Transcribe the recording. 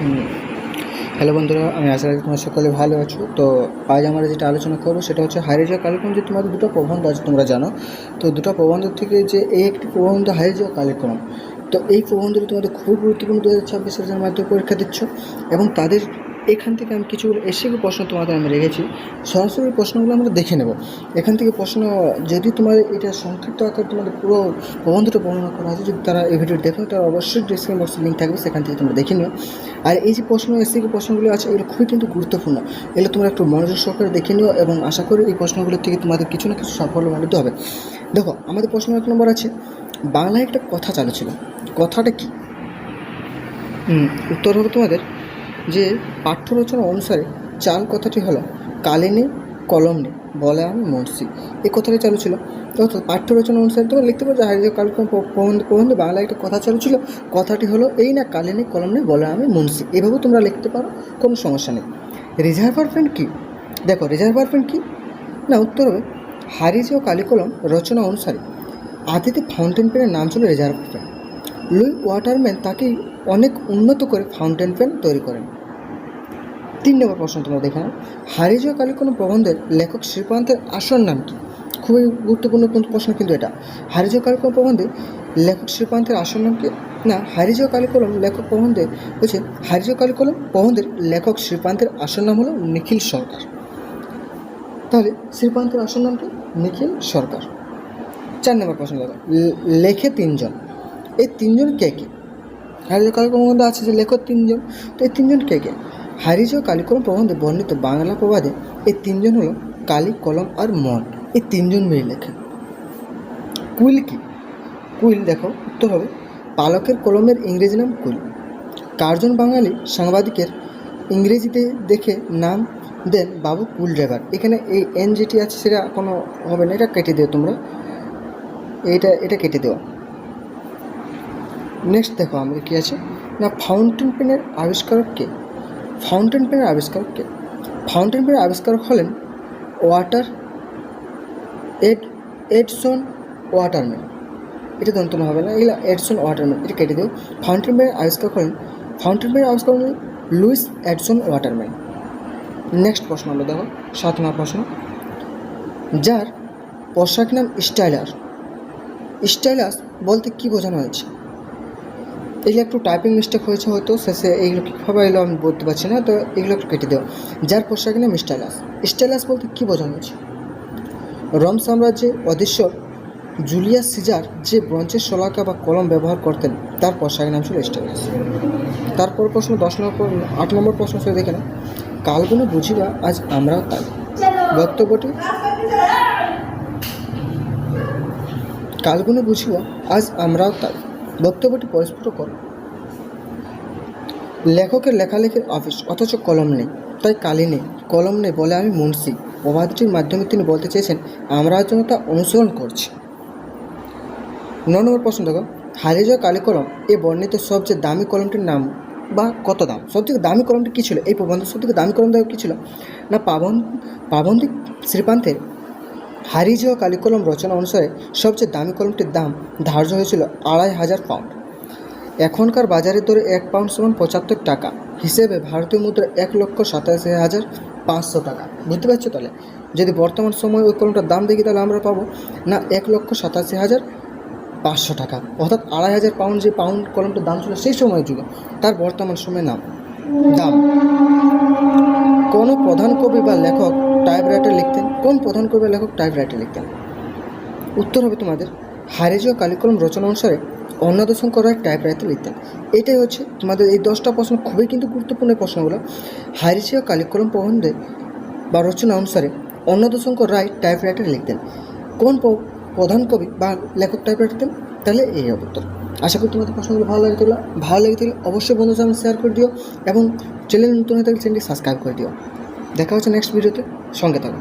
Hello বন্ধুরা, আমি আশা রাখি তোমার সকলে ভালো আছো। তো আজ আমরা যেটা আলোচনা করব সেটা হচ্ছে হাইরেজা কালিক্রম যে তোমাদের দুটো প্রবন্ধ আছে, তোমরা জানো। তো দুটো প্রবন্ধ থেকে যে এই একটি প্রবন্ধ হাইরেজা কালিক্রম তো এই প্রবন্ধটি তোমাদের খুব গুরুত্বপূর্ণ দু হাজার ছাব্বিশ সালের পরীক্ষা দিচ্ছ এবং তাদের এখান থেকে আমি কিছু এসে প্রশ্ন তোমাদের আমি রেখেছি। সরাসরি প্রশ্নগুলো আমরা দেখে নেব। এখান থেকে প্রশ্ন, যদি তোমাদের এটা সংক্ষিপ্ত আকার তোমাদের পুরো প্রবন্ধটা বর্ণনা করা আছে, যদি তারা এই ভিডিও দেখো, তারা অবশ্যই ডিসক্রিপশন বক্সে লিঙ্ক থাকবে, সেখান থেকে তোমরা দেখে নিও। আর এই যে প্রশ্ন, এসে প্রশ্নগুলো আছে, এগুলো খুবই কিন্তু গুরুত্বপূর্ণ। এগুলো তোমরা একটু মনোযোগ সহকারে দেখে নিও এবং আশা করি এই প্রশ্নগুলোর থেকে তোমাদের কিছু না কিছু সাফল্য মানিত হবে। দেখো, আমাদের প্রশ্ন এক নম্বর আছে, বাংলায় একটা কথা চালু ছিল। কথাটা কি? উত্তর হবে তোমাদের। যে পাঠ্য রচনা অনুসারে চাল কথাটি হলো, কালে নেই, কলম নেই, বলে আমি মর্সি এই কথাটি চালু ছিল। অর্থাৎ পাঠ্য রচনা অনুসারে তোমরা লিখতে পারো হারিয়ে কালক্রম প্রবন্ধ, প্রবন্ধে বাংলায় একটা কথা চালু ছিল। কথাটি হলো, এই না, কালে নেই, কলম নেই, বলে আমি মুন্সি এভাবে তোমরা লিখতে পারো, কোনো সমস্যা নেই। রিজার্ভার পেন কী? দেখো, রিজার্ভার পেন কী? না, উত্তর হবে হারিজ ও কালিকলম রচনা অনুসারে। আদিতে ফাউন্টেন পেনের নাম ছিল রিজার্ভার পেন লুই ওয়াটারম্যান তাকে অনেক উন্নত করে ফাউন্টেন পেন তৈরি করেন। তিন নম্বর প্রশ্ন তোমরা দেখে নাও। হারিয়ে কোনো প্রবন্ধের লেখক শ্রীকান্তের আসল নাম কি? খুবই গুরুত্বপূর্ণ প্রশ্ন কিন্তু এটা। হারিয়ে যাওয়া প্রবন্ধে লেখক শ্রীকান্তের আসল নাম কি? না হারিয়ে যাওয়া কালী কলম লেখক প্রবন্ধে হচ্ছে হারিয়ে যাওয়া কালী কলম প্রবন্ধের লেখক শ্রীকান্তের আসল নাম হলো নিখিল সরকার। তাহলে শ্রীকান্তের আসল নাম কি? নিখিল সরকার। চার নম্বর প্রশ্ন দেখো। লেখে তিনজন। এই তিনজন কে কে? হারিজ কালিকরম মধ্যে আছে যে লেখক তিনজন, তো এই তিনজন কে কে? হারিজ কালিকরম প্রবন্ধে বর্ণিত বাংলা প্রবাদে এই তিনজন হলো কালি কলম আর মন, এই তিনজন মিলে লেখেন। কুইল কি? কুইল দেখো, উত্তর হবে পালকের কলমের ইংরেজি নাম কুইল। কার্জন বাঙালি সাংবাদিকের ইংরেজিতে দেখে নাম দেন বাবু কুল ড্রাইভার। এখানে এই এন যেটি আছে সেটা কোনো হবে না, এটা কেটে দিও তোমরা। এটা এটা কেটে দেওয়া নেক্সট দেখো আমাদের কী আছে? না ফাউন্টেন পেনের আবিষ্কারক কে? ফাউন্টেন পেনের আবিষ্কারক কে? ফাউন্টেন পেনের আবিষ্কারক হলেন ওয়াটার এড এডসন ওয়াটারম্যান। এটা দন্তন হবে না। এগুলো এডসন ওয়াটারম্যান, এটা কেটে দেবো ফাউন্টেন পেনের আবিষ্কারক হলেন ফাউন্টেন পেনের আবিষ্কারক হলেন লুইস এডসন ওয়াটারম্যান। নেক্সট প্রশ্ন আমরা দেখো সাত নম্বর প্রশ্ন। যার পোশাক নাম স্টাইলার। স্টাইলাস বলতে কী বোঝানো হয়েছে? এগুলো একটু টাইপিং মিস্টেক হয়েছে হয়তো, শেষে এইগুলো কীভাবে এলো আমি বলতে পারছি না, তো এগুলো একটু কেটে দেওয়া যার পোশাক নাম স্টাইলাস স্টাইলাস বলতে কী বোঝানো হয়েছে রোম সাম্রাজ্যে অধীশ্বর জুলিয়াস সিজার যে ব্রঞ্চের শলাকা বা কলম ব্যবহার করতেন, তার পোশাকের নাম ছিল স্টাইলাস। তারপর প্রশ্ন দশ নম্বর আট নম্বর প্রশ্ন সে দেখে না কালগুলো বুঝিবা আজ আমরাও তাই। বক্তব্যটি কালগুলো বুঝিবা আজ আমরাও তাই। বক্তব্যটি পরিস্ফুট করো। লেখকের লেখালেখির অফিস অথচ কলম নেই। তাই কালি নেই। কলম নেই বলে আমি মুন্সি। প্রবাদটির মাধ্যমে তিনি বলতে চেয়েছেন আমরা যেন তা অনুসরণ করছি। ন নম্বর প্রশ্ন দেখো। হারিয়ে যাওয়া কালি কলম, এ বর্ণিত সবচেয়ে দামি কলমটির নাম বা কত দাম? সবথেকে দামি কলমটি কী ছিল? এই প্রবন্ধের সবথেকে দামি কলম দেখো কী ছিল? না, পাবন পাবন্দিক শ্রীপান্তের হারিয়ে যাওয়া কালিকলম রচনা অনুসারে সবচেয়ে দামি কলমটির দাম ধার্য হয়েছিল আড়াই হাজার পাউন্ড। এখনকার বাজারের দরে এক পাউন্ড সমান পঁচাত্তর টাকা। হিসেবে ভারতীয় মুদ্রা এক লক্ষ সাতাশি হাজার পাঁচশো টাকা। বুঝতে পারছ তাহলে? যদি বর্তমান সময় ওই কলমটার দাম দেখি তাহলে আমরা পাবো না এক লক্ষ সাতাশি হাজার পাঁচশো টাকা। অর্থাৎ আড়াই হাজার পাউন্ড যে পাউন্ড কলমটার দাম ছিল সেই সময়ের যুগে, তার বর্তমান সময়ে নাম দাম। কোনো প্রধান কবি বা লেখক টাইপরাইটার লিখতেন। কোন প্রধান কবি লেখক টাইপরাইটার লিখতেন? উত্তর হবে তোমাদের। হারিজীয় কালিকলম রচনা অনুসারে অন্নদ শঙ্কর রায় টাইপরাইটার লিখতেন। এটাই হচ্ছে তোমাদের এই দশটা প্রশ্ন খুবই কিন্তু গুরুত্বপূর্ণ প্রশ্নগুলো। হারিজীয় কালিকলম প্রবন্ধে বা রচনা অনুসারে অন্নদ শঙ্কর রায় টাইপরাইটার লিখতেন। কোন প্রধান কবি বা লেখক টাইপরাইটার লিখতেন? তাহলে এই উত্তর। আশা করি তোমাদের প্রশ্নগুলো ভালো লাগে ভালো লাগে থাকলে অবশ্যই বন্ধুদের সামনে শেয়ার করে দিও এবং চ্যানেল নতুন হয়ে থাকলে চ্যানেলটি সাবস্ক্রাইব করে দিও। দেখা হচ্ছে নেক্সট ভিডিওতে সঙ্গে থাকো